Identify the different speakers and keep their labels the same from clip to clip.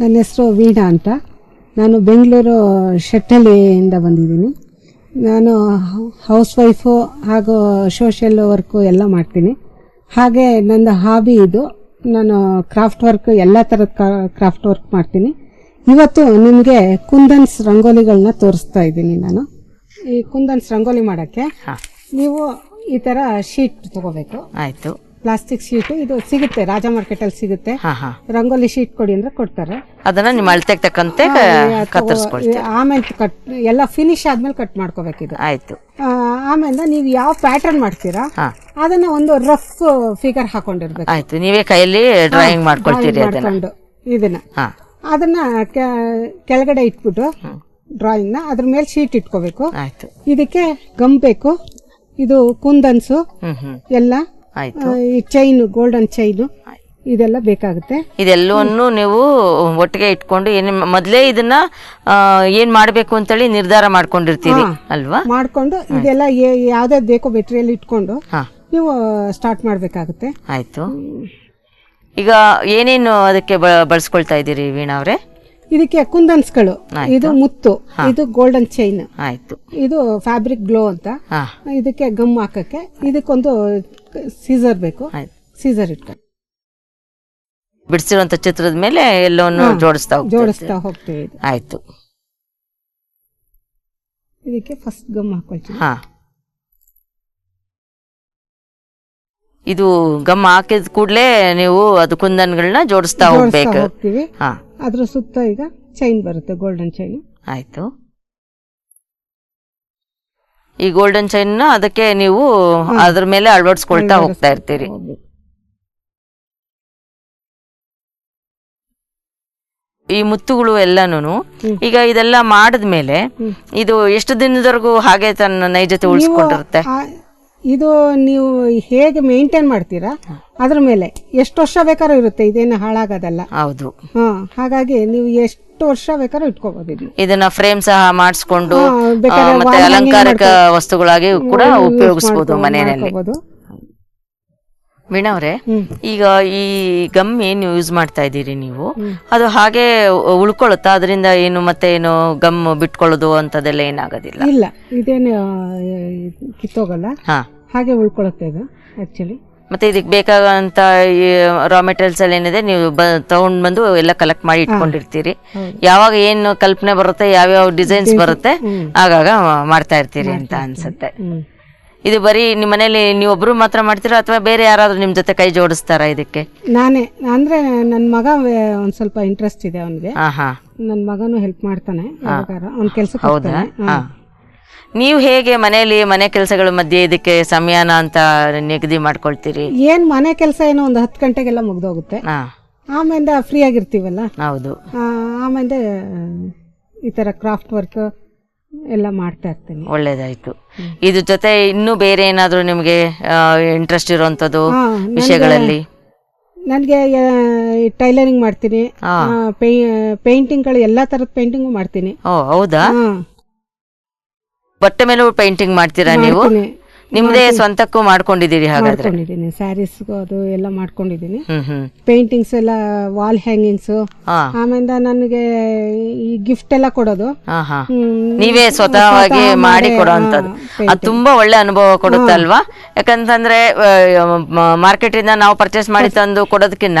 Speaker 1: ನನ್ನ ಹೆಸರು ವೀಣಾ ಅಂತ. ನಾನು ಬೆಂಗಳೂರು ಶೆಟ್ಟಳ್ಳಿಯಿಂದ ಬಂದಿದ್ದೀನಿ. ನಾನು ಹೌಸ್ ವೈಫು ಹಾಗೂ ಸೋಷಿಯಲ್ ವರ್ಕು ಎಲ್ಲ ಮಾಡ್ತೀನಿ. ಹಾಗೆ ನನ್ನ ಹಾಬಿ ಇದು. ನಾನು ಕ್ರಾಫ್ಟ್ ವರ್ಕ್ ಎಲ್ಲ ಥರದ ಕ್ರಾಫ್ಟ್ ವರ್ಕ್ ಮಾಡ್ತೀನಿ. ಇವತ್ತು ನಿಮಗೆ ಕುಂದನ್ಸ್ ರಂಗೋಲಿಗಳನ್ನ ತೋರಿಸ್ತಾ ಇದ್ದೀನಿ ನಾನು. ಈ ಕುಂದನ್ಸ್ ರಂಗೋಲಿ ಮಾಡೋಕ್ಕೆ
Speaker 2: ಹಾ.
Speaker 1: ನೀವು ಈ ಥರ ಶೀಟ್ ತಗೋಬೇಕು.
Speaker 2: ಆಯ್ತು.
Speaker 1: ಪ್ಲಾಸ್ಟಿಕ್ ಶೀಟ್ ಇದು ಸಿಗುತ್ತೆ ರಾಜ ಮಾರ್ಕೆಟಲ್ಲಿ ಸಿಗುತ್ತೆ.
Speaker 2: ಹಾ ಹಾ.
Speaker 1: ರಂಗೋಲಿ ಶೀಟ್ ಕೊಡಿ ಅಂದ್ರೆ ಕೊಡ್ತಾರೆ.
Speaker 2: ಅದನ್ನ ನಿಮ್ಮ ಅಳತೆಗೆ ತಕ್ಕಂತೆ ಕತ್ತರಿಸ್ಕೊಳ್ತೀವಿ
Speaker 1: ಆಮೇಲೆ ಕಟ್ ಎಲ್ಲ ಫಿನಿಶ್ ಆದ್ಮೇಲೆ ಕಟ್ ಮಾಡ್ಕೋಬೇಕಿದು
Speaker 2: ಆಯ್ತು.
Speaker 1: ಆ, ಆಮೇಲೆ ನೀವು ಯಾವ ಪ್ಯಾಟರ್ನ್ ಮಾಡ್ತೀರಾ
Speaker 2: ಹಾ.
Speaker 1: ಅದನ್ನ ಒಂದು ರಫ್ ಫಿಗರ್ ಹಾಕೊಂಡಿರ್ಬೇಕು.
Speaker 2: ಆಯ್ತು ನೀವೇ ಕೈಯಲ್ಲಿ ಡ್ರಾಯಿಂಗ್ ಮಾಡ್ಕೊಳ್ತೀರಿ ಅದನ್ನ.
Speaker 1: ಮಾಡ್ಕೊಂಡು ಇದನ್ನ.
Speaker 2: ಹಾ.
Speaker 1: ಅದನ್ನ ಕೆ- ಕೆಳಗಡೆ ಇಟ್ಬಿಟ್ಟು ಡ್ರಾಯಿಂಗ್ನ ಅದ್ರ ಮೇಲೆ ಶೀಟ್ ಇಟ್ಕೋಬೇಕು.
Speaker 2: ಆಯ್ತು.
Speaker 1: ಇದಕ್ಕೆ ಗಮ್ ಬೇಕು ಇದು ಕುಂದನ್ಸು
Speaker 2: ಹ್ಮ್ ಹ್ಮ್.
Speaker 1: ಎಲ್ಲ
Speaker 2: ಆಯ್ತು.
Speaker 1: ಈ ಚೈನು ಗೋಲ್ಡನ್ ಚೈನು ಇದೆಲ್ಲ ಬೇಕಾಗುತ್ತೆ.
Speaker 2: ಇದೆಲ್ಲವನ್ನು ನೀವು ಒಟ್ಟಿಗೆ ಇಟ್ಕೊಂಡು ಏನ್ ಮೊದಲೇ ಇದನ್ನ ಏನು ಏನ್ ಮಾಡ್ಬೇಕು ಅಂತೇಳಿ ನಿರ್ಧಾರ ಮಾಡ್ಕೊಂಡಿರ್ತೀವಿ ಅಲ್ವಾ?
Speaker 1: ಮಾಡ್ಕೊಂಡು ಇದೆಲ್ಲ ಯಾವ್ದಾವ್ದು ಬೇಕೋ ಬೆಟ್ರಿಯಲ್ಲಿ ಇಟ್ಕೊಂಡು
Speaker 2: ಹಾ.
Speaker 1: ನೀವು ಸ್ಟಾರ್ಟ್ ಮಾಡಬೇಕಾಗುತ್ತೆ.
Speaker 2: ಆಯ್ತು. ಈಗ ಏನೇನು ಅದಕ್ಕೆ ಬ- ಬಳಸ್ಕೊಳ್ತಾ ಇದ್ದೀರಿ ವೀಣಾ ಅವರೇ?
Speaker 1: ಇದಕ್ಕೆ ಕುಂದನ್ಸ್ಗಳು. ಇದು ಮುತ್ತು. ಇದು ಗೋಲ್ಡನ್ ಚೈನ್
Speaker 2: ಆಯ್ತು.
Speaker 1: ಇದು ಫ್ಯಾಬ್ರಿಕ್ ಗ್ಲೋ ಅಂತ.
Speaker 2: ಹಾ.
Speaker 1: ಇದಕ್ಕೆ ಗಮ್ ಹಾಕಕ್ಕೆ. ಇದಕ್ಕೊಂದು ಸೀಸರ್ ಬೇಕು.
Speaker 2: ಆಯ್ತು.
Speaker 1: ಸೀಸರ್ ಇಟ್ಕೊಂಡು
Speaker 2: ಬಿಡಿಸಿರುವಂತ ಚಿತ್ರದ ಮೇಲೆ ಎಲ್ಲವನ್ನು ಜೋಡಿಸ್ತಾ.
Speaker 1: ಜೋಡಿಸ್ತಾ ಹೋಗ್ತೀವಿ ಇದು.
Speaker 2: ಆಯ್ತು.
Speaker 1: ಇದಕ್ಕೆ ಫಸ್ಟ್ ಗಮ್ ಹಾಕೊಳ್ತೀವಿ.
Speaker 2: ಹಾ. ಇದು ಗಮ್ ಹಾಕಿದ ಕೂಡಲೇ ನೀವು ಅದು ಕುಂದನ್ಗಳನ್ನ ಜೋಡಿಸ್ತಾ
Speaker 1: ಜೋಡಿಸ್ತಾ
Speaker 2: ಹೋಗ್ಬೇಕು.
Speaker 1: ಹೋಗ್ತೀವಿ.
Speaker 2: ಹಾ.
Speaker 1: ಅದ್ರ ಸುತ್ತ ಈಗ ಚೈನ್ ಬರುತ್ತೆ ಗೋಲ್ಡನ್ ಚೈನ್
Speaker 2: ಆಯ್ತು. ಈ ಗೋಲ್ಡನ್ ಚೈನ್ ಅದಕ್ಕೆ ನೀವು ಅದ್ರ ಮೇಲೆ ಅಳವಡಿಸ್ಕೊಳ್ತಾ ಹೋಗ್ತಾ ಇರ್ತೀರಿ. ಈ ಮುತ್ತುಗಳು ಎಲ್ಲಾನು ಈಗ ಇದೆಲ್ಲ ಮಾಡಿದ್ಮೇಲೆ ಇದು ಎಷ್ಟು ದಿನದವರೆಗೂ ಹಾಗೆ ತನ್ನ ನೈಜತೆ ಉಳಿಸ್ಕೊಂಡಿರುತ್ತೆ?
Speaker 1: ಇದು ನೀವು ಹೇಗೆ ಮೇಂಟೈನ್ ಮಾಡ್ತೀರಾ? ಅದ್ರ ಮೇಲೆ. ಎಷ್ಟು ವರ್ಷ ಬೇಕಾದ್ರೂ ಇರುತ್ತೆ ಇದೇನು ಹಾಳಾಗೋದಲ್ಲ.
Speaker 2: ಹೌದು.
Speaker 1: ಹಾಗಾಗಿ ನೀವು ಎಷ್ಟು ವರ್ಷ ಬೇಕಾದ್ರೂ ಇಟ್ಕೋಬಹುದು ಇದನ್ನ
Speaker 2: ಇದನ್ನ ಫ್ರೇಮ್ ಸಹ ಮಾಡಿಸ್ಕೊಂಡು
Speaker 1: ಬೇಕಾದ್ರೆ
Speaker 2: ಮತ್ತೆ
Speaker 1: wall hanging
Speaker 2: ಅಲಂಕಾರಿಕ
Speaker 1: ಮಾಡ್ಕೊ-
Speaker 2: ವಸ್ತುಗಳಾಗಿ ಕೂಡ ಉಪಯೋಗಿಸಬಹುದು
Speaker 1: ಮಾಡ್ಕೊ-
Speaker 2: ಮನೆಯಲ್ಲಿ.
Speaker 1: ವೀಣಾ
Speaker 2: ವೀಣವ್ರೆ
Speaker 1: ಹ್ಮ್.
Speaker 2: ಈಗ ಈ ಗಮ್ ಏನು ಯೂಸ್ ಮಾಡ್ತಾ ಇದ್ದೀರಿ ನೀವು? ಅದು ಹಾಗೆ ಉ- ಉಳ್ಕೊಳ್ಳುತ್ತಾ ಅದರಿಂದ ಏನು ಮತ್ತೆ ಏನು ಗಮ್ ಬಿಟ್ಕೊಳ್ಳೋದು ಅಂತದೆಲ್ಲ ಏನಾಗೋದಿಲ್ಲ?
Speaker 1: ಇಲ್ಲ ಇದೇನು ಆ, ಕಿತ್ತೋಗಲ್ಲ.
Speaker 2: ಹಾ.
Speaker 1: ಹಾಗೆ ಉಳ್ಕೊಳ್ಳುತ್ತೆ ಇದು ಆಕ್ಚುಲಿ
Speaker 2: ಮತ್ತೆ ಇದಕ್ಕೆ ಬೇಕಾಗಂತ ರಾ ಮೆಟೀರಿಯಲ್ಸ್ ಎಲ್ಲ ಏನಿದೆ ನೀವು ಬ ತಗೊಂಡ್ ಬಂದು ಎಲ್ಲ ಕಲೆಕ್ಟ್ ಮಾಡಿ ಇಟ್ಕೊಂಡಿರ್ತೀರಿ. ಯಾವಾಗ ಏನು ಕಲ್ಪನೆ ಬರುತ್ತೆ ಯಾವ್ಯಾವ ಡಿಸೈನ್ಸ್ ಬರುತ್ತೆ ಆಗಾಗ ಮಾಡ್ತಾ ಇರ್ತೀರಿ ಅಂತ ಅನ್ಸುತ್ತೆ. ಇದು ಬರೀ ನಿಮ್ಮ ಮನೇಲಿ ನೀವೊಬ್ರು ಮಾತ್ರ ಮಾಡ್ತೀರಾ ಅಥವಾ ಬೇರೆ ಯಾರಾದ್ರೂ ನಿಮ್ ಜೊತೆ ಕೈ ಜೋಡಿಸ್ತಾರಾ ಇದಕ್ಕೆ?
Speaker 1: ನಾನೇ ಅಂದ್ರೆ ನನ್ನ ಮಗ ವೇ- ಒಂದ್ ಸ್ವಲ್ಪ ಇಂಟ್ರೆಸ್ಟ್ ಇದೆ ಅವನಿಗೆ.
Speaker 2: ಹಾ ಹಾ
Speaker 1: ನನ್ನ ಮಗನು ಹೆಲ್ಪ್ ಮಾಡ್ತಾನೆ ಯಾವಾಗಾರ ಅವ್ನ ಕೆಲ್ಸಕ್ಕೆ
Speaker 2: ಹೌದಾ? ಹಾ. ನೀವು ಹೇಗೆ ಮನೆಯಲ್ಲಿ ಮನೆ ಕೆಲಸಗಳ ಮಧ್ಯೆ ಇದಕ್ಕೆ ಸಮಯನ ಅಂತ ನಿಗದಿ ಮಾಡ್ಕೊಳ್ತೀರಿ?
Speaker 1: ಏನ್ ಮನೆ ಕೆಲಸ ಏನೋ ಒಂದು ಹತ್ತು ಗಂಟೆಗೆಲ್ಲ ಮುಗ್ದೋಗುತ್ತೆ.
Speaker 2: ಹಾ.
Speaker 1: ಆಮೇಲೆ ಫ್ರೀ ಆಗಿರ್ತೀವಲ್ಲ
Speaker 2: ಹೌದು.
Speaker 1: ಆ, ಆಮೇಲೆ ಈ ತರ ಕ್ರಾಫ್ಟ್ ವರ್ಕ್ ಎಲ್ಲ ಮಾಡ್ತಾ ಇರ್ತೀನಿ.
Speaker 2: ಒಳ್ಳೇದಾಯ್ತು. ಇದ್ರ ಜೊತೆ ಇನ್ನೂ ಬೇರೆ ಏನಾದ್ರೂ ನಿಮ್ಗೆ ಇಂಟ್ರೆಸ್ಟ್ ಇರುವಂತದ್ದು
Speaker 1: ಹಾ,
Speaker 2: ವಿಷಯಗಳಲ್ಲಿ?
Speaker 1: ನನಗೆ ಟೈಲರಿಂಗ್ ಮಾಡ್ತೀನಿ. ಪೇಂಟಿಂಗ್ಗಳು ಎಲ್ಲಾ ತರದ ಪೇಂಟಿಂಗು ಮಾಡ್ತೀನಿ.
Speaker 2: ಓ ಹೌದಾ?
Speaker 1: ಹಾ,
Speaker 2: ಬಟ್ಟೆ ಮೇಲೆ ಪೇಂಟಿಂಗ್ ಮಾಡ್ತೀರಾ ನೀವು. ನಿಮ್ದೇ ಸ್ವಂತಕ್ಕೂ ಮಾಡ್ಕೊಂಡಿದ್ದೀರಿ ಹಾಗಾದ್ರೆ?
Speaker 1: ಮಾಡ್ಕೊಂಡಿದ್ದೀನಿ. ಸ್ಯಾರೀಸ್ ಅದು ಎಲ್ಲ ಮಾಡ್ಕೊಂಡಿದ್ದೀನಿ.
Speaker 2: ಹ್ಮ್ ಹ್ಮ್.
Speaker 1: ಪೇಂಟಿಂಗ್ಸ್ ಎಲ್ಲ ವಾಲ್ ಹ್ಯಾಂಗಿಂಗ್ಸ್
Speaker 2: ಹಾ.
Speaker 1: ಆಮೇಲೆ ನನಗೆ ಈ ಗಿಫ್ಟ್ ಎಲ್ಲ ಕೊಡೋದು.
Speaker 2: ಹಾ ಹಾ.
Speaker 1: ಹ್ಮ್,
Speaker 2: ನೀವೇ ಸ್ವತಃವಾಗಿ
Speaker 1: ಸ್ವತಃ
Speaker 2: ಮಾಡಿ
Speaker 1: ಮಾಡೇ,
Speaker 2: ಕೊಡುವಂತದ್ದು
Speaker 1: ಹಾ,
Speaker 2: ಅದು ತುಂಬಾ ಒಳ್ಳೆ ಅನುಭವ ಕೊಡುತ್ತೆ ಅಲ್ವಾ ಯಾಕಂತಂದ್ರೆ ಮಾರ್ಕೆಟ್ ಇಂದ ನಾವು ಪರ್ಚೇಸ್ ಮಾಡಿ ತಂದು ಕೊಡೋದಕ್ಕಿಂತ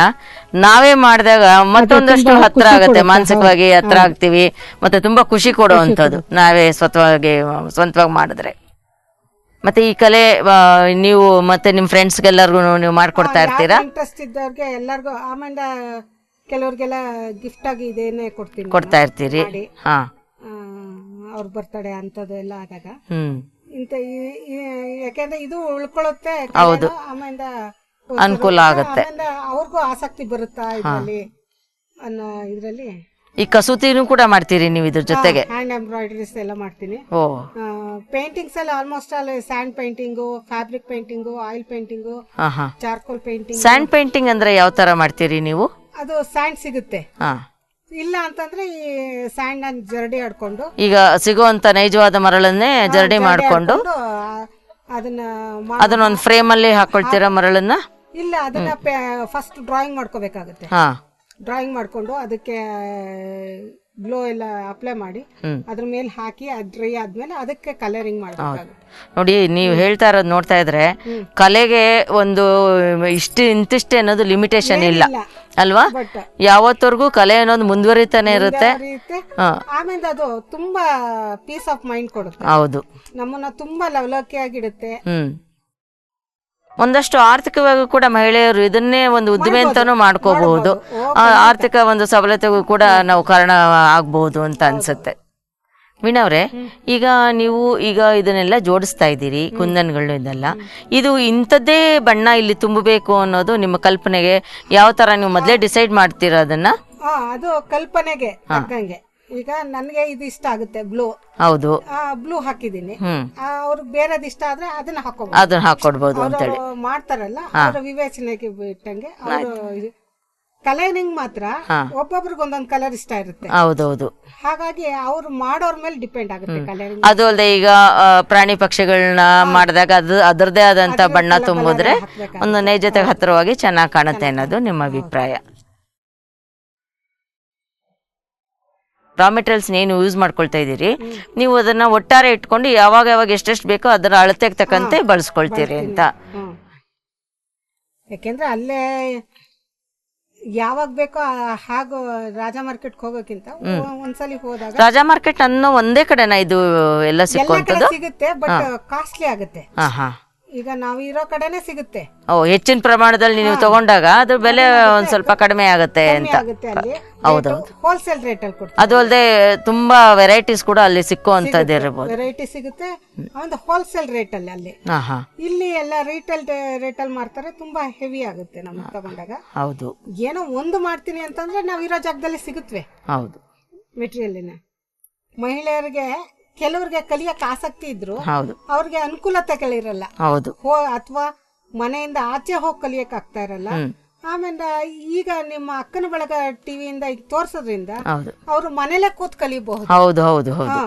Speaker 2: ನಾವೇ ಮಾಡಿದಾಗ ಮತ್ತೊಂದಷ್ಟು ಹತ್ರ ಆಗುತ್ತೆ. ಮಾನಸಿಕವಾಗಿ ಹತ್ರ ಆಗ್ತೀವಿ. ಮತ್ತೆ ತುಂಬಾ ಖುಷಿ ಕೊಡುವಂತದ್ದು ನಾವೇ ಸ್ವತಃವಾಗಿ ಸ್ವಂತವಾಗಿ ಮಾಡಿದ್ರೆ. ಮತ್ತೆ ಈ ಕಲೆ ಆ, ನೀವು ಮತ್ತೆ ನಿಮ್ ಫ್ರೆಂಡ್ಸ್ಗೆಲ್ಲರಿಗೂ ನೀವು ಮಾಡ್ಕೊಡ್ತಾ ಇರ್ತೀರಾ?
Speaker 1: ಇಂಟ್ರೆಸ್ಟ್ ಇದ್ದವ್ರಿಗೆ ಎಲ್ಲರಿಗೂ ಆಮಂಡ ಕೆಲವ್ರಿಗೆಲ್ಲ ಗಿಫ್ಟ್ ಆಗಿ ಇದೇನೆ ಕೊಡ್ತೀನಿ
Speaker 2: ಕೊಡ್ತಾ ಇರ್ತೀರಿ. ಹಾ.
Speaker 1: ಅವ್ರ ಬರ್ತಡೆ ಅಂಥದ್ದು ಎಲ್ಲ ಆದಾಗ.
Speaker 2: ಹ್ಮ್.
Speaker 1: ಇಂಥ ಈ- ಈ- ಯಾಕೆಂದ್ರೆ ಇದು ಉಳ್ಕೊಳ್ಳುತ್ತೆ
Speaker 2: ಹೌದು.
Speaker 1: ಆಮೇಲೆ
Speaker 2: ಅನುಕೂಲ ಆಗುತ್ತೆ.
Speaker 1: ಅವ್ರಿಗೂ ಆಸಕ್ತಿ ಬರುತ್ತಾ ಇದರಲ್ಲಿ ಅನ್ನೋ ಇದರಲ್ಲಿ?
Speaker 2: ಈ ಕಸೂತಿನೂ ಕೂಡ ಮಾಡ್ತೀರಿ ನೀವು ಇದ್ರ ಜೊತೆಗೆ?
Speaker 1: ಹ್ಯಾಂಡ್ ಎಂಬ್ರಾಯ್ಡರೀಸ್ ಎಲ್ಲ ಮಾಡ್ತೀನಿ.
Speaker 2: ಓ.
Speaker 1: ಪೇಂಟಿಂಗ್ಸ್ ಎಲ್ಲ almost all sand painting fabric painting oil painting
Speaker 2: ಹಾ ಹಾ.
Speaker 1: ಚಾರ್ಕೋಲ್ ಪೇಂಟಿಂಗ್
Speaker 2: ಸ್ಯಾಂಡ್ ಪೇಂಟಿಂಗ್ ಅಂದ್ರೆ ಯಾವ ತರ ಮಾಡ್ತೀರಿ ನೀವು?
Speaker 1: ಅದು ಸ್ಯಾಂಡ್ ಸಿಗುತ್ತೆ.
Speaker 2: ಹಾ.
Speaker 1: ಇಲ್ಲ ಅಂತಂದ್ರೆ ಈ ಸ್ಯಾಂಡ್ ಅನ್ನು ಜರಡಿ ಆಡ್ಕೊಂಡು.
Speaker 2: ಈಗ ಸಿಗುವಂತ ನೈಜವಾದ ಮರಳನ್ನೇ ಜರಡಿ ಮಾಡ್ಕೊಂಡು
Speaker 1: ಅದನ್ನ ಮಾ-
Speaker 2: ಅದನ್ನ ಒಂದು ಫ್ರೇಮ್ ಅಲ್ಲಿ ಹಾಕೊಳ್ತೀರಾ ಮರಳನ್ನ?
Speaker 1: ಇಲ್ಲ ಅದನ್ನ ಫಸ್ಟ್ ಡ್ರಾಯಿಂಗ್ ಮಾಡ್ಕೋಬೇಕಾಗುತ್ತೆ.
Speaker 2: ಹಾ.
Speaker 1: ಡ್ರಾಯಿಂಗ್ ಮಾಡಿಕೊಂಡು ಅದಕ್ಕೆ ಗ್ಲೋ ಎಲ್ಲ ಅಪ್ಲೈ ಮಾಡಿ ಅದ್ರ ಮೇಲೆ ಹಾಕಿ ಅದ್ ಡ್ರೈ ಆದ್ಮೇಲೆ ಅದಕ್ಕೆ ಕಲರಿಂಗ್ ಮಾಡಬೇಕಾಗುತ್ತೆ.
Speaker 2: ನೋಡಿ ನೀವು ಹೇಳ್ತಾ ಇರೋದು ನೋಡ್ತಾ ಇದ್ರೆ ಕಲೆಗೆ ಒಂದು ಇಷ್ಟು ಇಂತಿಷ್ಟೇ ಅನ್ನೋದು ಲಿಮಿಟೇಷನ್ ಇಲ್ಲ. ಅಲ್ವಾ? ಯಾವತ್ತವರೆಗೂ ಕಲೆ ಅನ್ನೋದು ಮುಂದುವರಿತಾನೆ ಇರುತ್ತೆ.
Speaker 1: ಆಮೇಲೆ ಅದು ತುಂಬಾ ಪೀಸ್ ಆಫ್ ಮೈಂಡ್ ಕೊಡುತ್ತೆ.
Speaker 2: ಹೌದು.
Speaker 1: ನಮ್ಮನ್ನ ತುಂಬಾ ಲವಲವಿಕೆಯಾಗಿಡುತ್ತೆ.
Speaker 2: ಹ್ಮ್. ಒಂದಷ್ಟು ಆರ್ಥಿಕವಾಗಿ ಕೂಡ ಮಹಿಳೆಯರು ಇದನ್ನೇ ಒಂದು ಉದ್ದಿಮೆ ಅಂತಾನು ಮಾಡ್ಕೋಬಹುದು. ಆರ್ಥಿಕ ಒಂದು ಸಬಲತೆಗೂ ಕೂಡ ನಾವು ಕಾರಣ ಆಗ್ಬಹುದು ಅಂತ ಅನ್ಸುತ್ತೆ. ವೀಣವ್ರೆ ಈಗ ನೀವು ಈಗ ಇದನ್ನೆಲ್ಲ ಜೋಡಿಸ್ತಾ ಇದ್ದೀರಿ ಕುಂದನ್ಗಳು ಇದೆಲ್ಲ. ಇದು ಇಂಥದ್ದೇ ಬಣ್ಣ ಇಲ್ಲಿ ತುಂಬಬೇಕು ಅನ್ನೋದು ನಿಮ್ಮ ಕಲ್ಪನೆಗೆ ಯಾವ ತರ ನೀವು ಮೊದಲೇ ಡಿಸೈಡ್ ಮಾಡ್ತೀರಾ ಅದನ್ನ?
Speaker 1: ಅದು ಕಲ್ಪನೆಗೆ ಈಗ ನನ್ಗೆ ಇದು ಇಷ್ಟ ಆಗುತ್ತೆ ಬ್ಲೂ.
Speaker 2: ಹೌದು.
Speaker 1: ಬ್ಲೂ ಹಾಕಿದೀನಿ ಅವ್ರು ಬೇರೆದ್ ಇಷ್ಟ ಆದ್ರೆ ಅದನ್ನ ಹಾಕೋಬಹುದು
Speaker 2: ಅದನ್ನ ಹಾಕೊಡ್ಬೋದು ಅಂತೇಳಿ
Speaker 1: ಅವರು ಮಾಡ್ತಾರಲ್ಲ ಅವರ ವಿವೇಚನೆಗೆ ಬಿಟ್ಟಂಗೆ ಅವರು ಕಲರಿಂಗ್ ಮಾತ್ರ ಒಬ್ಬೊಬ್ರಿಗೆ ಒಂದೊಂದ್ ಕಲರ್ ಇಷ್ಟ ಇರುತ್ತೆ.
Speaker 2: ಹೌದೌದು.
Speaker 1: ಹಾಗಾಗಿ ಅವ್ರು ಮಾಡೋರ್ ಮೇಲೆ ಡಿಪೆಂಡ್ ಆಗುತ್ತೆ ಕಲರಿಂಗ್.
Speaker 2: ಅದು ಅಲ್ಲದೆ ಈಗ ಪ್ರಾಣಿ ಪಕ್ಷಿಗಳನ್ನ ಮಾಡಿದಾಗ ಅದು ಅದರದೇ ಆದಂತ ಬಣ್ಣ ತುಂಬಿದ್ರೆ ಒಂದು ನೈಜತೆಗೆ ಹತ್ತಿರವಾಗಿ ಚೆನ್ನಾಗಿ ಕಾಣುತ್ತೆ ಅನ್ನೋದು ನಿಮ್ಮ ಅಭಿಪ್ರಾಯ. ರಾ ಮೆಟೀರಿಯಲ್ಸ್ ಏನು ಯೂಸ್ ಮಾಡ್ಕೊಳ್ತಾ ಇದ್ದೀರಿ ನೀವು ಅದನ್ನ ಒಟ್ಟಾರೆ ಇಟ್ಕೊಂಡು ಯಾವಾಗ ಯಾವಾಗ ಎಷ್ಟೆಷ್ಟು ಬೇಕೋ ಅದರ ಅಳತೆಗೆ ತಕ್ಕಂತೆ ಬಳಸ್ಕೊಳ್ತೀರಿ ಅಂತ.
Speaker 1: ಯಾಕೆಂದ್ರೆ ಅಲ್ಲೇ ಯಾವಾಗ ಬೇಕೋ ಹಾಗು ರಾಜ ಮಾರ್ಕೆಟ್ ಹೋಗೋಕ್ಕಿಂತ ಒಂದ್ಸಲಿ ಹೋದಾಗ
Speaker 2: ರಾಜಾ ಮಾರ್ಕೆಟ್ ಅನ್ನೋ ಒಂದೇ ಕಡೆನ ಇದು ಎಲ್ಲ
Speaker 1: ಎಲ್ಲ ಕಡೆ ಸಿಗುತ್ತೆ ಬಟ್ ಕಾಸ್ಟ್ಲಿ ಆಗುತ್ತೆ.
Speaker 2: ಹಾ ಹಾ
Speaker 1: ಈಗ ನಾವು ಇರೋ ಕಡೆನೆ ಸಿಗುತ್ತೆ.
Speaker 2: ಓ ಹೆಚ್ಚಿನ ಪ್ರಮಾಣದಲ್ಲಿ ನೀವು ತಗೊಂಡಾಗ ಅದ್ರ ಬೆಲೆ ಒಂದ್ ಸ್ವಲ್ಪ ಕಡಿಮೆ ಆಗುತ್ತೆ ಅಂತ.
Speaker 1: ಆಗುತ್ತೆ ಅಲ್ಲಿ.
Speaker 2: ಹೌದು
Speaker 1: ಹೋಲ್ಸೇಲ್ ರೇಟ್ ಅಲ್ಲಿ ಕೊಡ್ತಾರೆ
Speaker 2: ಅದು ಅಲ್ಲದೆ ತುಂಬಾ ವೆರೈಟೀಸ್ ಕೂಡ ಅಲ್ಲಿ ಸಿಕ್ಕುವಂತದ್ದು ಇರಬಹುದು
Speaker 1: ವೆರೈಟಿ ಸಿಗುತ್ತೆ. ಒಂದು ಹೋಲ್ಸೇಲ್ ರೇಟ್ ಅಲ್ಲಿ ಅಲ್ಲಿ.
Speaker 2: ಹಾ ಹಾ.
Speaker 1: ಇಲ್ಲಿ ಎಲ್ಲ ರೀಟೇಲ್ ರೇಟ್ ಅಲ್ಲಿ ಮಾರ್ತಾರೆ ತುಂಬಾ ಹೆವಿ ಆಗುತ್ತೆ ನಮ್ಗೆ ತಗೊಂಡಾಗ.
Speaker 2: ಹೌದು.
Speaker 1: ಏನೋ ಒಂದು ಮಾಡ್ತೀನಿ ಅಂತಂದ್ರೆ ನಾವು ಇರೋ ಜಾಗದಲ್ಲಿ ಸಿಗುತ್ತವೆ
Speaker 2: ಹೌದು.
Speaker 1: ಮೆಟೀರಿಯಲ್ ಮಹಿಳೆಯರಿಗೆ ಕೆಲವ್ರಿಗೆ ಕಲಿಯಕ್ಕೆ ಆಸಕ್ತಿ ಇದ್ರು
Speaker 2: ಹೌದು.
Speaker 1: ಅವ್ರಿಗೆ ಅನುಕೂಲತೆಗಳಿರಲ್ಲ.
Speaker 2: ಹೌದು.
Speaker 1: ಹೋ ಅಥವಾ ಮನೆಯಿಂದ ಆಚೆ ಹೋಗಿ ಕಲಿಯಕ್ ಆಗ್ತಾ ಇರಲ್ಲ. ಆಮೇಲೆ ಈಗ ನಿಮ್ಮ ಅಕ್ಕನ ಬಳಗ ಟಿವಿಯಿಂದ ಈಗ ತೋರ್ಸೋದ್ರಿಂದ ಅವರು ಮನೇಲೆ ಕೂತ್ ಕಲಿಬಹುದು.
Speaker 2: ಹೌದು ಹೌದು ಹೌದು.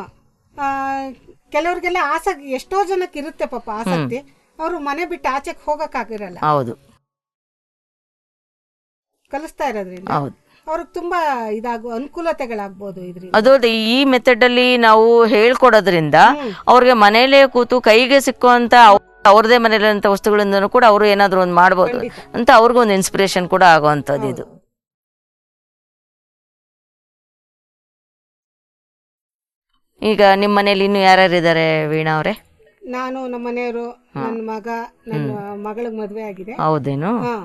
Speaker 1: ಕೆಲವ್ರಿಗೆಲ್ಲ ಆಸಕ್ತಿ ಎಷ್ಟೋ ಜನಕ್ಕೆ ಇರುತ್ತೆ ಪಾಪ ಆಸಕ್ತಿ. ಅವರು ಮನೆ ಬಿಟ್ಟು ಆಚೆಗೆ ಹೋಗಕ್ಕಾಗಿರಲ್ಲ
Speaker 2: ಹೌದು.
Speaker 1: ಕಲಿಸ್ತಾ ಇರೋದ್ರಿಂದ
Speaker 2: ಹೌದು.
Speaker 1: ಅವ್ರಿಗೆ ತುಂಬಾ ಇದಾಗುವ ಅನುಕೂಲತೆಗಳಾಗ್ಬೋದು ಇದ್ರಿಂದ
Speaker 2: ಅದು ಅಲ್ಲದೆ ಈ ಮೆಥಡ್ ಅಲ್ಲಿ ನಾವು ಹೇಳ್ಕೊಡೋದ್ರಿಂದ ಅವ್ರಿಗೆ ಮನೇಲೆ ಕೂತು ಕೈಗೆ ಸಿಕ್ಕುವಂತ ಅವ್- ಅವ್ರದೇ ಮನೇಲಿರುವಂತ ವಸ್ತುಗಳಿಂದನೂ ಕೂಡ ಅವರು ಏನಾದ್ರು ಒಂದು ಮಾಡ್ಬೋದು ಅಂತ ಅವ್ರಿಗೂ ಒಂದು ಇನ್ಸ್ಪಿರೇಷನ್ ಕೂಡ ಆಗುವಂಥದ್ದು ಇದು. ಈಗ ನಿಮ್ಮ ಮನೇಲಿ ಇನ್ನು ಯಾರ್ಯಾರು ಇದ್ದಾರೆ ವೀಣಾ ಅವರೇ?
Speaker 1: ನಾನು ನಮ್ಮ ಮನೆಯವರು ನನ್ನ ಮಗ ನನ್ನ ಮಗಳಿಗೆ ಮದುವೆ ಆಗಿದೆ.
Speaker 2: ಹೌದೇನು?
Speaker 1: ಹಾ.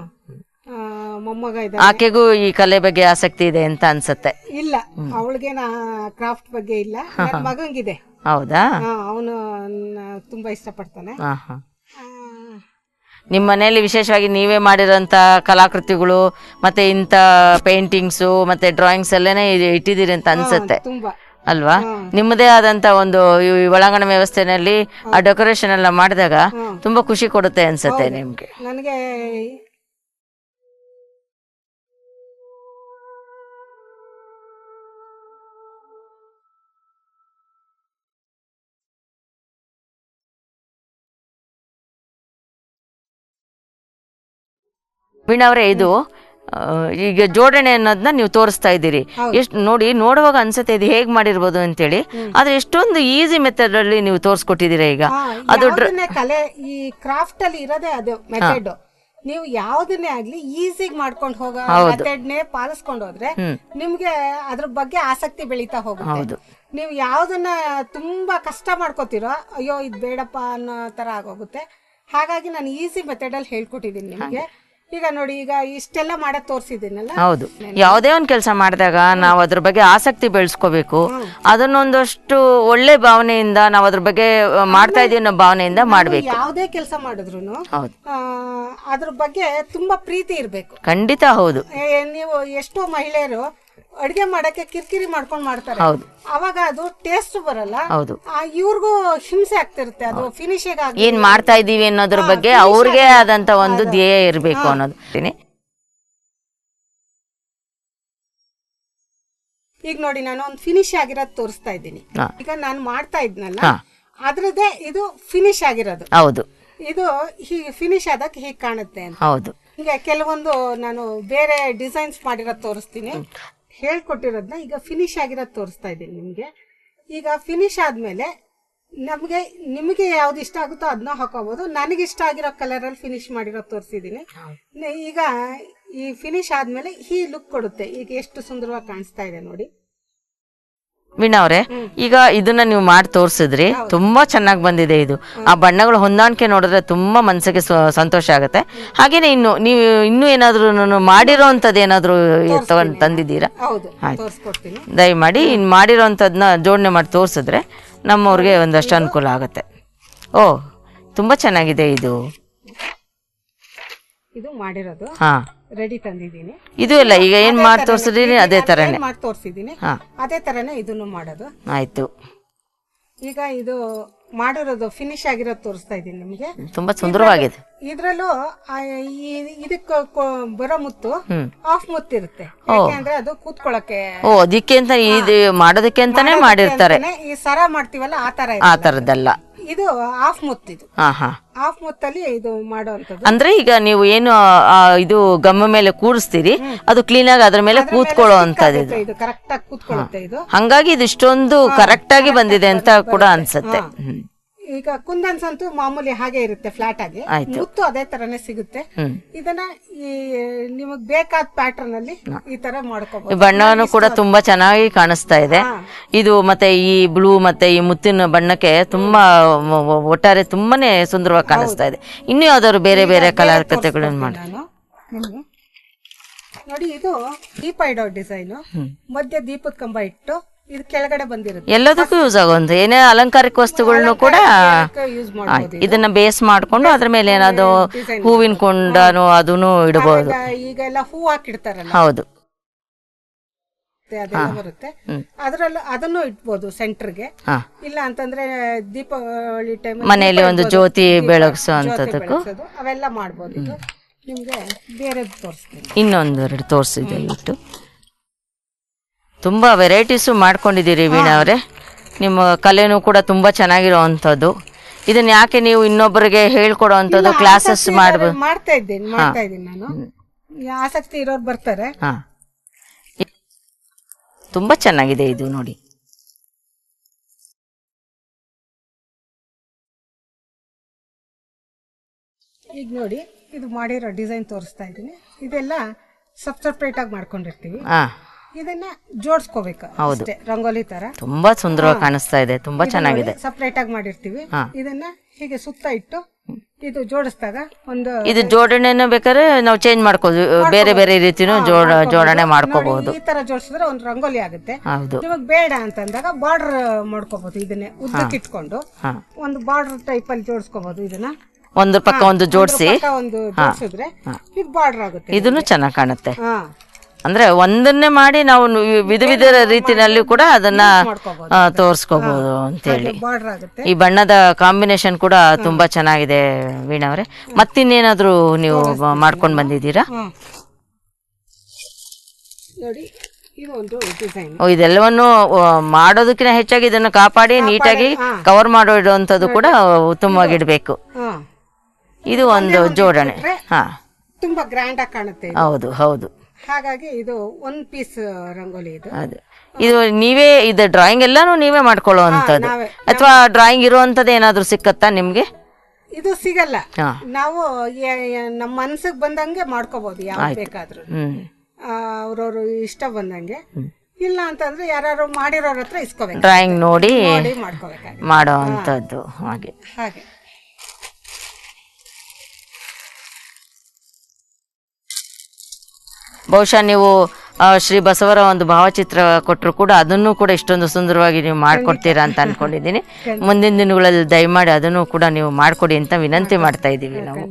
Speaker 1: ಆ, ಮೊಮ್ಮಗ
Speaker 2: ಆಕೆಗೂ ಈ ಕಲೆ ಬಗ್ಗೆ ಆಸಕ್ತಿ ಇದೆ ಅಂತ ಅನ್ಸುತ್ತೆ.
Speaker 1: ಇಲ್ಲ ಅವಳಿಗೆ ಕ್ರಾಫ್ಟ್ ಬಗ್ಗೆ ಇಲ್ಲ. ಮಗಂಗಿದೆ.
Speaker 2: ಹೌದಾ?
Speaker 1: ಅವನು ತುಂಬಾ ಇಷ್ಟಪಡ್ತಾನೆ.
Speaker 2: ಹಾ ನಿಮ್ಮ ಮನೆಯಲ್ಲಿ ವಿಶೇಷವಾಗಿ ನೀವೇ ಮಾಡಿರೋಂಥ ಕಲಾಕೃತಿಗಳು ಮತ್ತೆ ಇಂಥ ಪೇಂಟಿಂಗ್ಸು ಮತ್ತೆ ಡ್ರಾಯಿಂಗ್ಸ್ ಎಲ್ಲನೇ ಇಟ್ಟಿದ್ದೀರಿ ಅಂತ ಅನ್ಸುತ್ತೆ.
Speaker 1: ತುಂಬಾ.
Speaker 2: ಅಲ್ವಾ? ನಿಮ್ಮದೇ ಆದಂತ ಒಂದು ಈ ಒಳಾಂಗಣ ವ್ಯವಸ್ಥೆನಲ್ಲಿ ಆ ಡೆಕೋರೇಷನ್ ಎಲ್ಲ ಮಾಡಿದಾಗ ತುಂಬಾ ಖುಷಿ ಕೊಡುತ್ತೆ ಅನ್ಸುತ್ತೆ ನಿಮ್ಗೆ.
Speaker 1: ನನಗೆ
Speaker 2: ವೀಣಾ ಅವರೇ ಇದು ಈಗ ಜೋಡಣೆ ಅನ್ನೋದನ್ನ ನೀವು ತೋರಿಸ್ತಾ ಇದ್ದೀರಿ. ಎಷ್ಟು ನೋಡಿ ನೋಡುವಾಗ ಅನ್ಸುತ್ತೆ ಇದು ಹೇಗೆ ಮಾಡಿರ್ಬೋದು ಅಂತೇಳಿ. ಆದ್ರೆ ಎಷ್ಟೊಂದು ಈಸಿ ಮೆಥಡ್ ಅಲ್ಲಿ ನೀವು ತೋರಿಸ್ಕೊಟ್ಟಿದ್ದೀರಾ ಈಗ.
Speaker 1: ಅದು ಕಲೆ ಈ ಕ್ರಾಫ್ಟ್ ಅಲ್ಲಿ ಇರೋದೇ ಅದು ಮೆಥಡ್ ನೀವು ಯಾವ್ದನ್ನೇ ಆಗ್ಲಿ ಈಸಿಗ್ ಮಾಡ್ಕೊಂಡು ಹೋಗೋ ಮೆಥಡ್ನೇ ಪಾಲಿಸ್ಕೊಂಡು ಹೋದ್ರೆ ನಿಮ್ಗೆ ಅದ್ರ ಬಗ್ಗೆ ಆಸಕ್ತಿ ಬೆಳೀತಾ ಹೋಗುತ್ತೆ. ನೀವು ಯಾವ್ದನ್ನ ತುಂಬಾ ಕಷ್ಟ ಮಾಡ್ಕೋತಿರೋ ಅಯ್ಯೋ ಇದು ಬೇಡಪ್ಪ ಅನ್ನೋ ತರ ಆಗೋಗುತ್ತೆ. ಹಾಗಾಗಿ ನಾನು ಈಸಿ ಮೆಥಡ್ ಅಲ್ಲಿ ಹೇಳ್ಕೊಟ್ಟಿದ್ದೀನಿ ನಿಮ್ಗೆ. ಈಗ ನೋಡಿ ಈಗ ಇಷ್ಟೆಲ್ಲ ಮಾಡಕ್ ತೋರಿಸಿದ್ದೀನಲ್ಲ?
Speaker 2: ಹೌದು. ಯಾವುದೇ ಒಂದು ಕೆಲಸ ಮಾಡಿದಾಗ ನಾವು ಅದ್ರ ಬಗ್ಗೆ ಆಸಕ್ತಿ ಬೆಳೆಸ್ಕೋಬೇಕು. ಅದನ್ನೊಂದಷ್ಟು ಒಳ್ಳೆ ಭಾವನೆಯಿಂದ ನಾವು ಅದ್ರ ಬಗ್ಗೆ ಮಾಡ್ತಾ ಇದೀವಿ ಅನ್ನೋ ಭಾವನೆಯಿಂದ ಮಾಡ್ಬೇಕು.
Speaker 1: ಯಾವುದೇ ಕೆಲಸ ಮಾಡಿದ್ರು
Speaker 2: ಹೌದು.
Speaker 1: ಅದ್ರ ಬಗ್ಗೆ ತುಂಬಾ ಪ್ರೀತಿ ಇರ್ಬೇಕು.
Speaker 2: ಖಂಡಿತ ಹೌದು.
Speaker 1: ಏ, ನೀವು ಎಷ್ಟೋ ಮಹಿಳೆಯರು ಅಡ್ಗೆ ಮಾಡಕ್ಕೆ ಕಿರಿಕಿರಿ ಮಾಡ್ಕೊಂಡ್ ಮಾಡ್ತಾರೆ.
Speaker 2: ಹೌದು.
Speaker 1: ಅವಾಗ ಅದು ಟೇಸ್ಟ್ ಬರಲ್ಲ.
Speaker 2: ಹೌದು.
Speaker 1: ಇವ್ರಿಗೂ ಹಿಂಸೆ ಆಗ್ತಿರುತ್ತೆ. ಅದು ಫಿನಿಶಿಂಗ್ ಆಗಿ
Speaker 2: ಏನ್ ಮಾಡ್ತಾ ಇದೀವಿ ಅನ್ನೋದ್ರ ಬಗ್ಗೆ ಅವ್ರಿಗೆ ಆದಂತ ಒಂದು ಧ್ಯೇಯ ಇರಬೇಕು ಅನ್ನೋದು.
Speaker 1: ಈಗ ನೋಡಿ ನಾನು ಒಂದು ಫಿನಿಶ್ ಆಗಿರೋದು ತೋರಿಸ್ತಾ ಇದ್ದೀನಿ. ಈಗ ನಾನು ಮಾಡ್ತಾ ಇದ್ನಲ್ಲ
Speaker 2: ಅದ್ರದೇ
Speaker 1: ಅದ್ರದ್ದೇ ಇದು ಫಿನಿಶ್ ಆಗಿರೋದು.
Speaker 2: ಹೌದು.
Speaker 1: ಇದು ಹೀಗೆ ಫಿನಿಶ್ ಆದಾಗ ಹೀಗೆ ಕಾಣುತ್ತೆ ಅಂತ.
Speaker 2: ಹೌದು.
Speaker 1: ಹಿಂಗೆ ಕೆಲವೊಂದು ನಾನು ಬೇರೆ ಡಿಸೈನ್ಸ್ ಮಾಡಿರೋದು ತೋರಿಸ್ತೀನಿ. ಹೇಳ್ಕೊಟ್ಟಿರೋದನ್ನ ಈಗ ಫಿನಿಶ್ ಆಗಿರೋದು ತೋರಿಸ್ತಾ ಇದ್ದೀನಿ ನಿಮಗೆ. ಈಗ ಫಿನಿಶ್ ಆದಮೇಲೆ ನಮಗೆ ನಿಮಗೆ ಯಾವ್ದು ಇಷ್ಟ ಆಗುತ್ತೋ ಅದನ್ನ ಹಾಕೋಬಹುದು ನನಗೆ ಇಷ್ಟ ಆಗಿರೋ ಕಲರಲ್ಲಿ ಫಿನಿಶ್ ಮಾಡಿರೋದು ತೋರಿಸಿದ್ದೀನಿ. ಈಗ ಈ ಫಿನಿಶ್ ಆದ್ಮೇಲೆ ಈ ಲುಕ್ ಕೊಡುತ್ತೆ. ಈಗ ಎಷ್ಟು ಸುಂದರವಾಗಿ ಕಾಣಿಸ್ತಾ ಇದೆ ನೋಡಿ.
Speaker 2: ವೀಣಾ ಅವರೇ ಈಗ ಇದನ್ನ ನೀವು ಮಾಡಿ ತೋರಿಸಿದ್ರಿ ತುಂಬಾ ಚೆನ್ನಾಗಿ ಬಂದಿದೆ ಇದು. ಆ ಬಣ್ಣಗಳು ಹೊಂದಾಣಿಕೆ ನೋಡಿದ್ರೆ ತುಂಬಾ ಮನಸ್ಸಿಗೆ ಸಂತೋಷ ಆಗುತ್ತೆ. ಹಾಗೇನೆ ಇನ್ನು ನೀವು ಇನ್ನೂ ಏನಾದ್ರೂ ಮಾಡಿರೋ ಅಂಥದ್ದು ಏನಾದರೂ ತಗೊಂಡು ತಂದಿದ್ದೀರಾ? ದಯಮಾಡಿ ಇನ್ನು ಮಾಡಿರೋಂಥದ್ದನ್ನ ಜೋಡಣೆ ಮಾಡಿ ತೋರಿಸಿದ್ರೆ ನಮ್ಮವ್ರಿಗೆ ಒಂದಷ್ಟು ಅನುಕೂಲ ಆಗುತ್ತೆ. ಓ ತುಂಬ ಚೆನ್ನಾಗಿದೆ ಇದು.
Speaker 1: ಇದು ಮಾಡಿರೋದು.
Speaker 2: ಹಾ.
Speaker 1: ರೆಡಿ ತಂದಿದ್ದೀನಿ.
Speaker 2: ಇದು ಇಲ್ಲ ಈಗ ಏನ್ ಮಾಡಿ ತೋರಿಸಿದ್ರಿ ಅದೇ ತರನೇ
Speaker 1: ಮಾಡಿ ತೋರಿಸಿದ್ದೀನಿ
Speaker 2: ಹಾ.
Speaker 1: ಅದೇ ತರನೇ ಇದನ್ನು ಮಾಡೋದು.
Speaker 2: ಆಯ್ತು.
Speaker 1: ಈಗ ಇದು ಮಾಡಿರೋದು ಫಿನಿಶ್ ಆಗಿರೋದು ತೋರಿಸ್ತಾ ಇದ್ದೀನಿ ನಿಮಗೆ.
Speaker 2: ತುಂಬಾ ಸುಂದರವಾಗಿದೆ.
Speaker 1: ಇದ್ರಲ್ಲೂ ಆ ಈ- ಇದಕ್ಕೆ ಬರೋ ಮುತ್ತು ಆಫ್ ಮುತ್ತು ಇರುತ್ತೆ ಯಾಕೆಂದ್ರೆ ಅದು ಕೂತ್ಕೊಳ್ಳಕ್ಕೆ
Speaker 2: ಓ ಅದಕ್ಕೆ ಅಂತ ಇದು ಮಾಡೋದಕ್ಕೆ ಅಂತಾನೆ ಮಾಡಿರ್ತಾರೆ.
Speaker 1: ಈ ಸರ ಮಾಡ್ತೀವಲ್ಲ ಆ ತರ
Speaker 2: ಆ ಥರದ್ದಲ್ಲ
Speaker 1: ಇದು ಆಫ್ ಮುತ್ತು ಇದು.
Speaker 2: ಹಾ ಹಾ
Speaker 1: ಅಲ್ಲಿ ಮುತ್ತಲ್ಲಿ ಇದು ಮಾಡುವಂತದ್ದು
Speaker 2: ಅಂದ್ರೆ ಈಗ ನೀವು ಏನು ಆ, ಇದು ಗಮ್ಮ ಮೇಲೆ ಕೂರಿಸ್ತೀರಿ ಅದು ಕ್ಲೀನ್ ಆಗಿ ಅದ್ರ ಮೇಲೆ ಕೂತ್ಕೊಳ್ಳೋ ಅಂತದ್ದು ಇದು.
Speaker 1: ಇದು ಕರೆಕ್ಟ್ ಆಗಿ ಕೂತ್ಕೊಳ್ಳುತ್ತೆ ಇದು.
Speaker 2: ಹಂಗಾಗಿ ಇದು ಇಷ್ಟೊಂದು ಕರೆಕ್ಟ್ ಆಗಿ ಬಂದಿದೆ ಅಂತ ಕೂಡ ಅನ್ಸುತ್ತೆ. ಹ್ಮ್.
Speaker 1: ಈಗ ಕುಂದನ್ಸ್ ಅಂತೂ ಮಾಮೂಲಿ ಹಾಗೆ ಇರುತ್ತೆ ಫ್ಲಾಟ್ ಆಗಿ.
Speaker 2: ಆಯ್ತು.
Speaker 1: ಮುತ್ತು ಅದೇ ತರನೇ ಸಿಗುತ್ತೆ. ಇದನ್ನ ಈ ನಿಮಗ್ ಬೇಕಾದ ಪ್ಯಾಟರ್ನ್ ಅಲ್ಲಿ ಈ ತರ ಮಾಡ್ಕೋಬಹುದು
Speaker 2: ಬಣ್ಣನು ಕೂಡ ತುಂಬಾ ಚೆನ್ನಾಗಿ ಕಾಣಿಸ್ತಾ ಇದೆ. ಇದು ಮತ್ತೆ ಈ ಬ್ಲೂ ಮತ್ತೆ ಈ ಮುತ್ತಿನ ಬಣ್ಣಕ್ಕೆ ತುಂಬಾ ಒ- ಒ- ಒಟ್ಟಾರೆ ತುಂಬಾನೇ ಸುಂದರವಾಗಿ ಕಾಣಿಸ್ತಾ ಇದೆ. ಇನ್ನು ಯಾವ್ದಾದ್ರು ಬೇರೆ ಬೇರೆ ಕಲಾಕೃತಿಗಳನ್ನ ಮಾಡಿ.
Speaker 1: ನಾನು ನಿಮ್ಗೆ. ನೋಡಿ ಇದು ದೀಪ ಇಡೋ ಡಿಸೈನ್ ಮಧ್ಯ ದೀಪದ ಕಂಬ ಇಟ್ಟು ಇದು ಕೆಳಗಡೆ ಬಂದಿರುತ್ತೆ.
Speaker 2: ಎಲ್ಲದಕ್ಕೂ ಯೂಸ್ ಆಗೋದು ಏನೇ ಅಲಂಕಾರಿಕ ವಸ್ತುಗಳನ್ನು ಕೂಡ
Speaker 1: ಯೂಸ್
Speaker 2: ಆ,
Speaker 1: ಮಾಡಬಹುದು
Speaker 2: ಇದನ್ನ ಬೇಸ್ ಮಾಡ್ಕೊಂಡು ಅದ್ರ ಮೇಲೆ ಏನಾದ್ರು ಹೂವಿನ ಕೊಂಡನು ಅದನ್ನು ಇಡಬಹುದು
Speaker 1: ಈಗೆಲ್ಲ ಹೂ ಹಾಕಿಡ್ತಾರಲ್ಲ.
Speaker 2: ಹೌದು.
Speaker 1: ಅದೆಲ್ಲ ಬರುತ್ತೆ. ಅದ್ರಲ್ಲೂ ಅದನ್ನು ಇಟ್ಬೋದು ಸೆಂಟರ್ಗೆ
Speaker 2: ಹಾ.
Speaker 1: ಇಲ್ಲ ಅಂತಂದ್ರೆ ದೀಪಾವಳಿ ಟೈಮ್
Speaker 2: ಮನೆಯಲ್ಲಿ ಒಂದು ಜ್ಯೋತಿ ಬೆಳಗಿಸುವಂತದಕ್ಕೂ
Speaker 1: ಅವೆಲ್ಲ ಮಾಡ್ಬೋದು. ಇದು ನಿಮ್ಗೆ ಬೇರೆದು ತೋರಿಸ್ತೀನಿ.
Speaker 2: ಇನ್ನೊಂದೆರಡು ತೋರಿಸಿದೆ ಇಟ್ಟು. ತುಂಬ ವೆರೈಟೀಸು ಮಾಡ್ಕೊಂಡಿದ್ದೀರಿ ವೀಣಾ ಅವರೇ. ನಿಮ್ಮ ಕಲೆನೂ ಕೂಡ ತುಂಬ ಚೆನ್ನಾಗಿರೋ ಅಂಥದ್ದು ಇದನ್ನ ಯಾಕೆ ನೀವು ಇನ್ನೊಬ್ಬರಿಗೆ ಹೇಳ್ಕೊಡೋ ಅಂಥದ್ದು ಕ್ಲಾಸಸ್ ಮಾಡ್ಬೋದು
Speaker 1: ಮಾಡ್ತಾ ಇದ್ದೀನಿ ಮಾಡ್ತಾ ಇದ್ದೀನಿ ನಾನು. ಆಸಕ್ತಿ ಇರೋರು ಬರ್ತಾರೆ.
Speaker 2: ಹಾಂ. ತುಂಬ ಚೆನ್ನಾಗಿದೆ ಇದು ನೋಡಿ.
Speaker 1: ಈಗ ನೋಡಿ ಇದು ಮಾಡಿರೋ ಡಿಸೈನ್ ತೋರಿಸ್ತಾ ಇದ್ದೀನಿ. ಇದೆಲ್ಲ ಸಬ್ ಸಪ್ರೇಟ್ ಆಗಿ ಮಾಡ್ಕೊಂಡಿರ್ತೀವಿ.
Speaker 2: ಹಾಂ.
Speaker 1: ಇದನ್ನ ಜೋಡಿಸ್ಕೋಬೇಕು ಅಷ್ಟೇ ರಂಗೋಲಿ ತರ.
Speaker 2: ತುಂಬಾ ಸುಂದರವಾಗಿ ಕಾಣಿಸ್ತಾ ಇದೆ ತುಂಬಾ ಚೆನ್ನಾಗಿದೆ.
Speaker 1: ಸಪ್ರೇಟ್ ಆಗಿ ಮಾಡಿರ್ತೀವಿ.
Speaker 2: ಹಾ.
Speaker 1: ಇದನ್ನ ಹೀಗೆ ಸುತ್ತ ಇಟ್ಟು ಇದು ಜೋಡಿಸಿದಾಗ ಒಂದು
Speaker 2: ಇದು ಜೋಡಣೆನ ಬೇಕಾದ್ರೆ ನಾವು ಚೇಂಜ್ ಮಾಡ್ಕೋದು ಬೇರೆ ಬೇರೆ ರೀತಿನೂ ಜೋಡ ಜೋಡಣೆ ಮಾಡ್ಕೋಬಹುದು
Speaker 1: ಈ ತರ ಜೋಡಿಸಿದ್ರೆ ಒಂದು ರಂಗೋಲಿ ಆಗುತ್ತೆ.
Speaker 2: ಹೌದು.
Speaker 1: ನಿಮಗೆ ಬೇಡ ಅಂತಂದಾಗ ಬಾರ್ಡರ್ ಮಾಡ್ಕೋಬಹುದು ಇದನ್ನೇ ಉದ್ದಕ್ಕೆ ಇಟ್ಕೊಂಡು.
Speaker 2: ಹಾಂ.
Speaker 1: ಒಂದು ಬಾರ್ಡರ್ ಟೈಪ್ ಅಲ್ಲಿ ಜೋಡಿಸ್ಕೋಬಹುದು ಇದನ್ನ.
Speaker 2: ಒಂದು ಪಕ್ಕ ಒಂದು ಜೋಡಿಸಿ.
Speaker 1: ಪಕ್ಕ ಒಂದು ಜೋಡಿಸಿದ್ರೆ ಇದು ಬಾರ್ಡರ್ ಆಗುತ್ತೆ
Speaker 2: ಇದನ್ನು ಚೆನ್ನಾಗಿ ಕಾಣುತ್ತೆ.
Speaker 1: ಹಾ.
Speaker 2: ಅಂದ್ರೆ ಒಂದನ್ನೇ ಮಾಡಿ ನಾವು ವಿಧ ವಿಧ ರೀತಿನಲ್ಲಿ ಕೂಡ ಅದನ್ನ ತೋರಿಸ್ಕೋಬಹುದು ಅಂತೇಳಿ ಈ ಬಣ್ಣದ ಕಾಂಬಿನೇಷನ್ ಕೂಡ ತುಂಬಾ ಚೆನ್ನಾಗಿದೆ ವೀಣಾ ಅವರೇ ಮತ್ತಿನ್ನೇನಾದ್ರೂ ನೀವು ಮಾಡ್ಕೊಂಡು ಬಂದಿದ್ದೀರಾ? ಇದೆಲ್ಲವನ್ನು ಮಾಡೋದಕ್ಕಿಂತ ಹೆಚ್ಚಾಗಿ ಇದನ್ನು ಕಾಪಾಡಿ ನೀಟಾಗಿ ಕವರ್ ಮಾಡೋ ಇಡುವಂಥದ್ದು ಕೂಡ ಉತ್ತಮವಾಗಿ ಇಡಬೇಕು. ಇದು ಒಂದು ಜೋಡಣೆ. ಹಾ.
Speaker 1: ತುಂಬಾ ಗ್ರ್ಯಾಂಡ್ ಆಗಿ ಕಾಣುತ್ತೆ
Speaker 2: ಹೌದು ಹೌದು.
Speaker 1: ಹಾಗಾಗಿ ಇದು ಒನ್ ಪೀಸ್ ರಂಗೋಲಿ ಇದು.
Speaker 2: ಅದು. ಇದು ನೀವೇ ಇದು ಡ್ರಾಯಿಂಗ್ ಎಲ್ಲಾನು ನೀವೇ ಮಾಡ್ಕೊಳ್ಳುವಂಥದ್ದು.
Speaker 1: ನಾವೇ.
Speaker 2: ಅಥವಾ ಡ್ರಾಯಿಂಗ್ ಇರುವಂಥದ್ದು ಏನಾದರೂ ಸಿಕ್ಕತ್ತಾ ನಿಮಗೆ?
Speaker 1: ಇದು ಸಿಗಲ್ಲ.
Speaker 2: ಹಾ.
Speaker 1: ನಾವು ಯ- ಯ- ನಮ್ಮ ಮನ್ಸಿಗೆ ಬಂದಂಗೆ ಮಾಡ್ಕೋಬಹುದು ಯಾವ ಬೇಕಾದ್ರೂ. ಅವ್ರವ್ರು ಇಷ್ಟ ಬಂದಂಗೆ. ಇಲ್ಲ ಅಂತಂದ್ರೆ ಯಾರು ಮಾಡಿರೋರ ಹತ್ರ ಇಸ್ಕೋಬೇಕು
Speaker 2: ಡ್ರಾಯಿಂಗ್ ನೋಡಿ
Speaker 1: ನೋಡಿ ಮಾಡ್ಕೋಬೇಕಾಗುತ್ತೆ.
Speaker 2: ಮಾಡೋ ಅಂಥದ್ದು ಹಾಗೆ.
Speaker 1: ಹಾಗೆ.
Speaker 2: ಬಹುಶಃ ನೀವು ಶ್ರೀ ಬಸವರ ಒಂದು ಭಾವಚಿತ್ರ ಕೊಟ್ಟರು ಕೂಡ ಅದನ್ನು ಕೂಡ ಇಷ್ಟೊಂದು ಸುಂದರವಾಗಿ ನೀವು ಮಾಡಿಕೊಡ್ತೀರಾ ಅಂತ ಅನ್ಕೊಂಡಿದ್ದೀನಿ. ಮುಂದಿನ ದಿನಗಳಲ್ಲಿ ದಯಮಾಡಿ ಅದನ್ನು ಕೂಡ ನೀವು ಮಾಡಿಕೊಡಿ ಅಂತ ವಿನಂತಿ ಮಾಡ್ತಾ ಇದ್ದೀವಿ ನಾವು.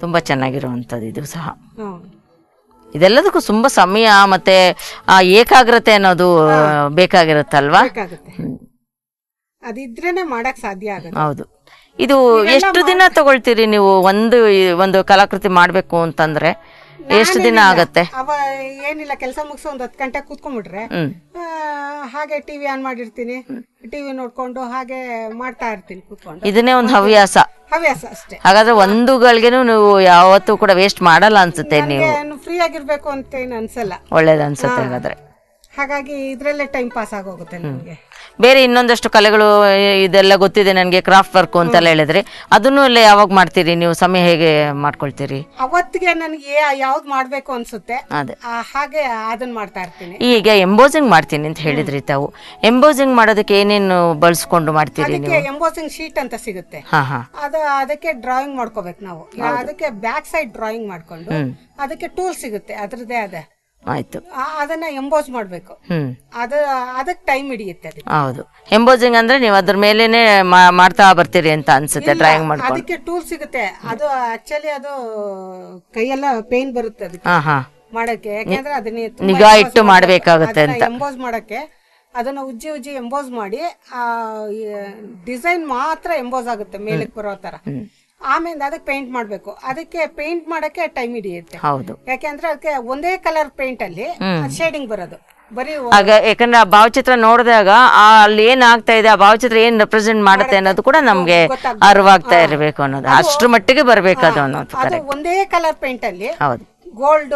Speaker 2: ತುಂಬ ಚೆನ್ನಾಗಿರುವಂಥದ್ದು ಇದು ಸಹ. ಇದೆಲ್ಲದಕ್ಕೂ ತುಂಬ ಸಮಯ ಮತ್ತೆ ಆ ಏಕಾಗ್ರತೆ ಅನ್ನೋದು ಬೇಕಾಗಿರುತ್ತಲ್ವಾ?
Speaker 1: ಅದಿದ್ರೇನೆ ಮಾಡಕ್ ಸಾಧ್ಯ
Speaker 2: ಹೌದು. ಇದು ಎಷ್ಟು ದಿನ ತಗೊಳ್ತೀರಿ ನೀವು ಒಂದು ಒಂದು ಕಲಾಕೃತಿ ಮಾಡಬೇಕು ಅಂತಂದ್ರೆ? ಎಷ್ಟು ದಿನ ಆಗತ್ತೆ?
Speaker 1: ಅವ ಏನಿಲ್ಲ ಕೆಲಸ ಮುಗಿಸೋ ಒಂದ್ ಹತ್ತು ಗಂಟೆ ಕೂತ್ಕೊಂಡ್ಬಿಟ್ರೆ. ಹಾಗೆ ಟಿವಿ ಆನ್ ಮಾಡಿರ್ತೀನಿ. ಟಿವಿ ನೋಡ್ಕೊಂಡು ಹಾಗೆ ಮಾಡ್ತಾ ಇರ್ತೀನಿ ಕೂತ್ಕೊಂಡು.
Speaker 2: ಇದನ್ನೇ ಒಂದು ಹವ್ಯಾಸ.
Speaker 1: ಹವ್ಯಾಸ ಅಷ್ಟೇ.
Speaker 2: ಹಾಗಾದ್ರೆ ಒಂದು ಗಳಿಗೆನೂ ನೀವು ಯಾವತ್ತೂ ಕೂಡ ವೇಸ್ಟ್ ಮಾಡಲ್ಲ ಅನ್ಸುತ್ತೆ ನೀವು.
Speaker 1: ಫ್ರೀ ಆಗಿರ್ಬೇಕು ಅಂತ ಏನು ಅನ್ಸಲ್ಲ.
Speaker 2: ಒಳ್ಳೇದು ಅನ್ಸುತ್ತೆ ಹಾಗಾದ್ರೆ.
Speaker 1: ಹಾಗಾಗಿ ಇದ್ರಲ್ಲೇ ಟೈಮ್ ಪಾಸ್ ಆಗೋಗುತ್ತೆ ನಮಗೆ
Speaker 2: ಬೇರೆ ಇನ್ನೊಂದಷ್ಟು ಕಲೆಗಳು ಇದೆಲ್ಲ ಗೊತ್ತಿದೆ ನನಗೆ ಕ್ರಾಫ್ಟ್ ವರ್ಕ್ ಅಂತೆಲ್ಲ ಹೇಳಿದ್ರೆ. ಅದನ್ನು ಎಲ್ಲ ಯಾವಾಗ ಮಾಡ್ತೀರಿ? ನೀವು ಸಮಯ ಹೇಗೆ ಮಾಡ್ಕೊಳ್ತೀರಿ?
Speaker 1: ಅವತ್ತಿಗೆ ನನಗೆ ಯಾವ್ದು ಮಾಡ್ಬೇಕು ಅನ್ಸುತ್ತೆ
Speaker 2: ಅದೇ.
Speaker 1: ಆ, ಹಾಗೆ ಅದನ್ನ ಮಾಡ್ತಾ ಇರ್ತೀನಿ.
Speaker 2: ಈಗ ಎಂಬೋಸಿಂಗ್ ಮಾಡ್ತೀನಿ ಅಂತ ಹೇಳಿದ್ರಿ ತಾವು. ಎಂಬೋಸಿಂಗ್ ಮಾಡೋದಕ್ಕೆ ಏನೇನು ಬಳಸ್ಕೊಂಡು ಮಾಡ್ತೀರಿ ನೀವು?
Speaker 1: ಅದಕ್ಕೆ ಎಂಬೋಸಿಂಗ್ ಶೀಟ್ ಅಂತ ಸಿಗುತ್ತೆ.
Speaker 2: ಹಾ ಹಾ.
Speaker 1: ಅದು ಅದಕ್ಕೆ ಡ್ರಾಯಿಂಗ್ ಮಾಡ್ಕೋಬೇಕು ನಾವು. ಅದಕ್ಕೆ ಬ್ಯಾಕ್ ಸೈಡ್ ಡ್ರಾಯಿಂಗ್ ಮಾಡ್ಕೊಂಡು ಅದಕ್ಕೆ ಟೂಲ್ ಸಿಗುತ್ತೆ ಅದರದೇ ಅದೇ
Speaker 2: ಆಯ್ತು.
Speaker 1: ಆ- ಅದನ್ನ ಎಂಬೋಸ್ ಮಾಡ್ಬೇಕು.
Speaker 2: ಹ್ಮ್.
Speaker 1: ಅದು ಅದಕ್ಕೆ ಟೈಮ್ ಹಿಡಿಯುತ್ತೆ ಅದಕ್ಕೆ.
Speaker 2: ಹೌದು. ಎಂಬೋಸಿಂಗ್ ಅಂದ್ರೆ ನೀವು ಅದ್ರ ಮೇಲೇನೆ ಮಾ- ಮಾಡ್ತಾ ಬರ್ತೀರಿ ಅಂತ ಅನ್ಸುತ್ತೆ ಡ್ರಾಯಿಂಗ್ ಮಾಡ್ಕೊಂಡು.
Speaker 1: ಅದಕ್ಕೆ ಟೂಲ್ ಸಿಗುತ್ತೆ. ಅದು ಆಕ್ಚುಲಿ ಅದು ಕೈಯೆಲ್ಲ ಪೇನ್ ಬರುತ್ತೆ ಅದಕ್ಕೆ
Speaker 2: ಹಾ ಹಾ
Speaker 1: ಮಾಡಕ್ಕೆ ಯಾಕಂದ್ರೆ ಅದನ್ನ ತುಂಬಾ
Speaker 2: ನಿಗಾ
Speaker 1: emboss
Speaker 2: ಇಟ್ಟು ಮಾಡಬೇಕಾಗುತ್ತೆ
Speaker 1: ಅದನ್ನ
Speaker 2: ಅಂತ.
Speaker 1: ಎಂಬೋಸ್ ಮಾಡಕ್ಕೆ ಅದನ್ನ ಉಜ್ಜಿ ಉಜ್ಜಿ ಎಂಬೋಸ್ ಮಾಡಿ ಆ ಡಿಸೈನ್ ಮಾತ್ರ ಎಂಬೋಸ್ ಆಗುತ್ತೆ ಮೇಲಕ್ಕೆ ಬರೋ ತರ ಆಮೇಲೆ ಅದಕ್ಕೆ ಪೇಂಟ್ ಮಾಡಬೇಕು. ಅದಕ್ಕೆ ಪೇಂಟ್ ಮಾಡಕ್ಕೆ ಟೈಮ್ ಹಿಡಿಯುತ್ತೆ.
Speaker 2: ಹೌದು.
Speaker 1: ಯಾಕೆಂದ್ರೆ ಅದಕ್ಕೆ ಒಂದೇ ಕಲರ್ ಪೇಂಟ್ ಅಲ್ಲಿ ಶೇಡಿಂಗ್ ಬರೋದು. ಬರೀ
Speaker 2: ಆಗ ಯಾಕಂದ್ರೆ ಆ ಭಾವಚಿತ್ರ ನೋಡಿದಾಗ ಅಲ್ಲಿ ಏನ್ ಆಗ್ತಾ ಇದೆ ಆ ಭಾವಚಿತ್ರ ಏನ್ ರೆಪ್ರೆಸೆಂಟ್ ಮಾಡುತ್ತೆ ಅನ್ನೋದು ಕೂಡ ನಮ್ಗೆ ಅರಿವಾಗ್ತಾ ಇರಬೇಕು ಅನ್ನೋದು. ಅಷ್ಟ್ರ ಮಟ್ಟಿಗೆ ಬರ್ಬೇಕು ಅದು ಅನ್ನೋದು
Speaker 1: ಅದು ಒಂದೇ ಕಲರ್ ಪೇಂಟ್ ಅಲ್ಲಿ
Speaker 2: ಹೌದು.
Speaker 1: ಗೋಲ್ಡ್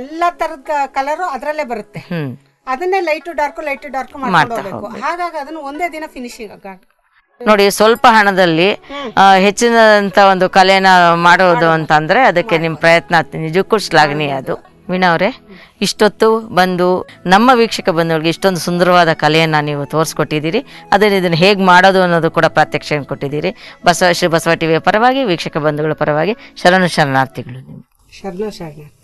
Speaker 1: ಎಲ್ಲ ತರದ ಕಲರ್ ಅದ್ರಲ್ಲೇ ಬರುತ್ತೆ.
Speaker 2: ಹ್ಮ್.
Speaker 1: ಅದನ್ನೇ ಲೈಟ್ ಡಾರ್ಕ್ ಲೈಟ್ ಡಾರ್ಕ್ ಮಾಡ್ಕೊಂಡು ಹೋಗ್ಬೇಕು. ಹಾಗಾಗಿ ಅದನ್ನ ಒಂದೇ ದಿನ ಫಿನಿಶಿಂಗ್
Speaker 2: ನೋಡಿ, ಸ್ವಲ್ಪ ಹಣದಲ್ಲಿ ಹೆಚ್ಚಿನಂತ ಒಂದು ಕಲೆನ ಮಾಡೋದು ಅಂತಂದ್ರೆ ಅದಕ್ಕೆ ನಿಮ್ಮ ಪ್ರಯತ್ನ ನಿಜಕ್ಕೂ ಶ್ಲಾಘನೀಯ ಅದು. ವೀಣಾ ಅವರೇ, ಇಷ್ಟೊತ್ತು ಬಂದು, ನಮ್ಮ ವೀಕ್ಷಕ ಬಂದವರಿಗೆ ಇಷ್ಟೊಂದು ಸುಂದರವಾದ ಕಲೆಯನ್ನು ನೀವು ತೋರಿಸ್ಕೊಟ್ಟಿದ್ದೀರಿ. ಅದನ್ನು ಇದನ್ನು ಹೇಗೆ ಮಾಡೋದು ಅನ್ನೋದು ಕೂಡ ಪ್ರಾತ್ಯಕ್ಷ ಕೊಟ್ಟಿದ್ದೀರಿ. ಬಸವ ಶ್ರೀ ಬಸವ ಟಿವಿಯ ಪರವಾಗಿ, ವೀಕ್ಷಕ ಬಂಧುಗಳ ಪರವಾಗಿ, ಶರಣು ಶರಣಾರ್ಥಿಗಳು
Speaker 1: ಶರಣ ಶರಣ